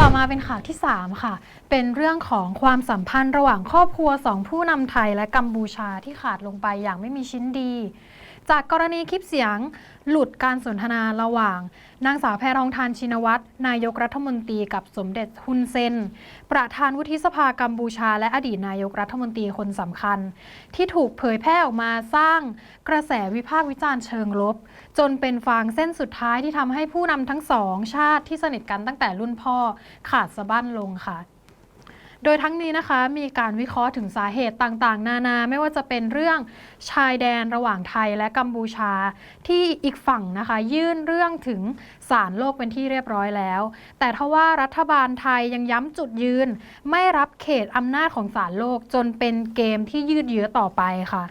ต่อมาเป็นข่าวที่ 3 ค่ะ เป็นเรื่องของความสัมพันธ์ระหว่างครอบครัวสองผู้นำไทยและกัมพูชาที่ขาดลงไปอย่างไม่มีชิ้นดี จากกรณีคลิปเสียงหลุดการสนทนาระหว่าง นางสาวแพรทองทานชินวัตรนายกรัฐมนตรีกับสมเด็จฮุนเซน ประธานวุฒิสภากัมพูชา และอดีตนายกรัฐมนตรีคนสำคัญ ที่ถูกเผยแพร่ออกมาสร้างกระแสวิพากษ์วิจารณ์เชิงลบ จนเป็นฟางเส้นสุดท้ายที่ทำให้ผู้นำทั้งสองชาติที่สนิทกันตั้งแต่รุ่นพ่อขาดสะบั้นลงค่ะ โดยทั้งนี้นะคะมีการวิเคราะห์ถึงสาเหตุต่างๆ นานาไม่ว่าจะเป็นเรื่องชายแดนระหว่างไทยและกัมพูชา ที่อีกฝั่งนะคะ ยื่นเรื่องถึงศาลโลกเป็นที่เรียบร้อยแล้ว แต่ทว่ารัฐบาลไทยยังย้ำจุดยืน ไม่รับเขตอำนาจของศาลโลกจนเป็นเกมที่ยืดเยื้อต่อไปค่ะ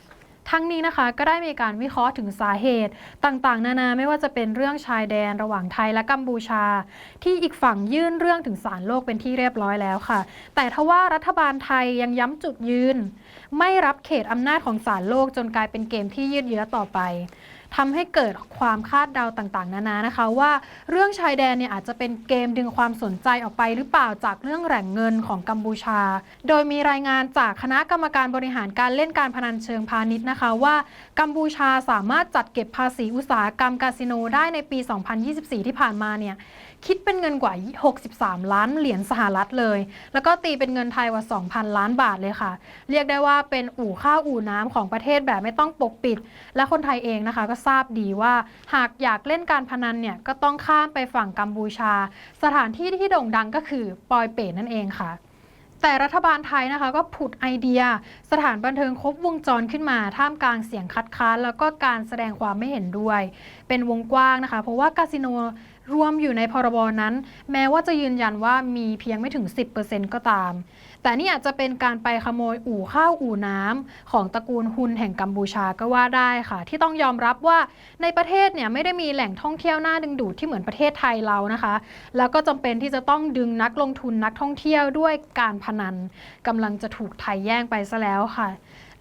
ทั้งนี้นะคะก็ได้มีการวิเคราะห์ถึงสาเหตุต่างๆ นานาไม่ว่าจะเป็นเรื่องชายแดนระหว่างไทยและกัมพูชา ที่อีกฝั่งยื่นเรื่องถึงศาลโลกเป็นที่เรียบร้อยแล้วค่ะ แต่ทว่ารัฐบาลไทยยังย้ำจุดยืน ไม่รับเขตอำนาจของศาลโลกจนกลายเป็นเกมที่ยืดเยื้อต่อไป ทำให้เกิดความคาดเดาต่างๆ นานานะคะ ว่าเรื่องชายแดนเนี่ยอาจจะเป็นเกมดึงความสนใจออกไปหรือเปล่าจากเรื่องแหล่งเงินของกัมพูชา โดยมีรายงานจากคณะกรรมการบริหารการเล่นการพนันเชิงพาณิชย์นะคะว่ากัมพูชาสามารถจัดเก็บภาษีอุตสาหกรรมคาสิโนได้ในปี 2024 ที่ผ่านมาเนี่ยคิดเป็นเงินกว่า 63 ล้านเหรียญสหรัฐเลย แล้วก็ตีเป็นเงินไทยกว่า 2,000 ล้านบาทเลยค่ะ เรียกได้ว่าเป็นอู่ข้าวอู่น้ำของประเทศแบบไม่ต้องปกปิด และคนไทยเองนะคะก็ทราบดีว่า หากอยากเล่นการพนันเนี่ยก็ต้องข้ามไปฝั่งกัมพูชา สถานที่ที่โด่งดังก็คือปอยเป๋นั่นเองค่ะแต่รัฐบาลไทยนะคะก็ผุดไอเดีย สถานบันเทิงครบวงจรขึ้นมาท่ามกลางเสียงคัดค้าน แล้วก็การแสดงความไม่เห็นด้วย เป็นวงกว้างนะคะ เพราะว่าคาสิโน รวมอยู่ในพรบนั้น แม้ว่าจะยืนยันว่ามีเพียงไม่ถึง 10%ก็ตาม แต่นี่อาจจะเป็นการไปขโมยอู่ข้าวอู่น้ำของตระกูลฮุนแห่งกัมพูชาก็ว่าได้ค่ะ ที่ต้องยอมรับว่าในประเทศเนี่ยไม่ได้มีแหล่งท่องเที่ยวน่าดึงดูดที่เหมือนประเทศไทยเรานะคะ แล้วก็จำเป็นที่จะต้องดึงนักลงทุนนักท่องเที่ยวด้วยการพนันกำลังจะถูกไทยแย่งไปซะแล้วค่ะ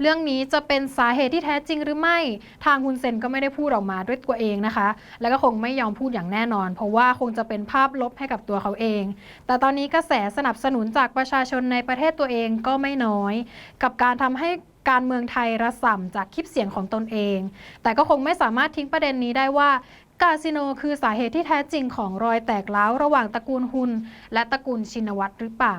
เรื่องนี้จะเป็นสาเหตุที่แท้จริงหรือไม่ ทางคุณเซนก็ไม่ได้พูดออกมาด้วยตัวเองนะคะ แล้วก็คงไม่ยอมพูดอย่างแน่นอน เพราะว่าคงจะเป็นภาพลบให้กับตัวเขาเอง แต่ตอนนี้กระแสสนับสนุนจากประชาชนในประเทศตัวเองก็ไม่น้อย กับการทำให้การเมืองไทยระส่ำจากคลิปเสียงของตนเอง แต่ก็คงไม่สามารถทิ้งประเด็นนี้ได้ว่าคาสิโนคือสาเหตุที่แท้จริงของรอยแตกร้าวระหว่างตระกูลฮุนและตระกูลชินวัตรหรือเปล่า